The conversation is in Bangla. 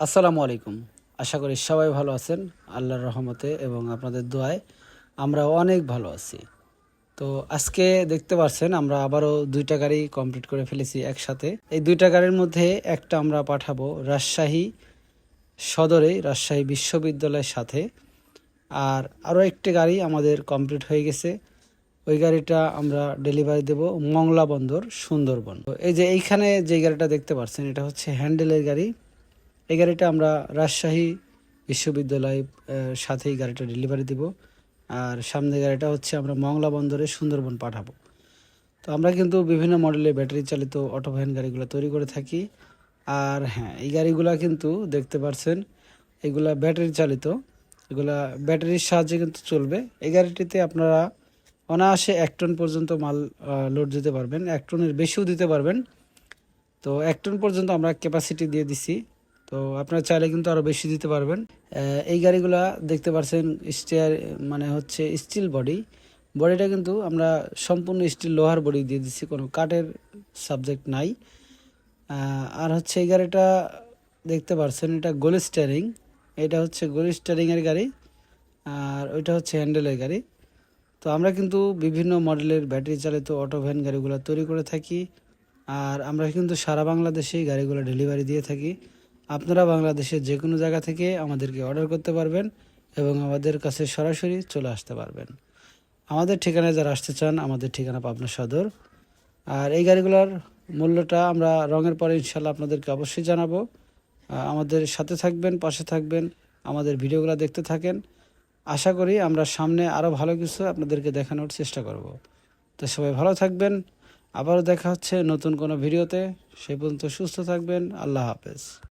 আসসালামু আলাইকুম। আশা করি সবাই ভালো আছেন, আল্লাহর রহমতে এবং আপনাদের দোয়ায় আমরা অনেক ভালো আছি। তো আজকে দেখতে পাচ্ছেন আমরা আবারও দুইটা গাড়ি কমপ্লিট করে ফেলেছি একসাথে। এই দুইটা গাড়ির মধ্যে একটা আমরা পাঠাবো রাজশাহী সদরে, রাজশাহী বিশ্ববিদ্যালয়ের সাথে। আর আরও একটি গাড়ি আমাদের কমপ্লিট হয়ে গেছে। ওই গাড়িটা আমরা ডেলিভারি দেব মংলা বন্দর সুন্দরবন। এই যে এইখানে যে গাড়িটা দেখতে পাচ্ছেন এটা হচ্ছে হ্যান্ডেলের গাড়ি। এই গাড়িটা আমরা রাজশাহী বিশ্ববিদ্যালয় সাথেই গাড়িটা ডেলিভারি দিব। আর সামনে গাড়িটা হচ্ছে আমরা মংলা বন্দরে সুন্দরবন পাঠাবো। তো আমরা কিন্তু বিভিন্ন মডেলের ব্যাটারি চালিত অটো ভ্যান গাড়িগুলো তৈরি করে থাকি। আর হ্যাঁ এই গাড়িগুলা কিন্তু দেখতে পাচ্ছেন এগুলা ব্যাটারি চালিত। এগুলা ব্যাটারির সাহায্যে কিন্তু চলবে। এই গাড়িটিতে আপনারা অনায়াসে এক টন পর্যন্ত মাল লোড দিতে পারবেন। এক টনের বেশিও দিতে পারবেন। তো এক টন পর্যন্ত আমরা ক্যাপাসিটি দিয়ে দিছি। তো আপনারা চাইলে কিন্তু আরও বেশি দিতে পারবেন। এই গাড়িগুলা দেখতে পাচ্ছেন স্টিয়ার মানে হচ্ছে স্টিল বডি বডিটা কিন্তু আমরা সম্পূর্ণ স্টিল লোহার বডি দিয়ে দিচ্ছি, কোনো কাঠের সাবজেক্ট নাই। আর হচ্ছে এই গাড়িটা দেখতে পাচ্ছেন এটা গোল স্টারিং এটা হচ্ছে গোল স্টারিংয়ের গাড়ি, আর ওইটা হচ্ছে হ্যান্ডেলের গাড়ি। তো আমরা কিন্তু বিভিন্ন মডেলের ব্যাটারি চালিত অটো ভ্যান গাড়িগুলো তৈরি করে থাকি, আর আমরা কিন্তু সারা বাংলাদেশে এই গাড়িগুলো ডেলিভারি দিয়ে থাকি। আপনারা বাংলাদেশের যে কোনো জায়গা থেকে আমাদেরকে অর্ডার করতে পারবেন এবং আমাদের কাছে সরাসরি চলে আসতে পারবেন। আমাদের ঠিকানায় যারা আসতে চান, আমাদের ঠিকানা পাবনা সদর। আর এই গাড়িগুলোর মূল্যটা আমরা রঙের পরে ইনশাল্লাহ আপনাদেরকে অবশ্যই জানাব। আমাদের সাথে থাকবেন, পাশে থাকবেন, আমাদের ভিডিওগুলো দেখতে থাকেন। আশা করি আমরা সামনে আরও ভালো কিছু আপনাদেরকে দেখানোর চেষ্টা করব। তো সবাই ভালো থাকবেন। আবারও দেখা হচ্ছে নতুন কোনো ভিডিওতে। সে পর্যন্ত সুস্থ থাকবেন। আল্লাহ হাফেজ।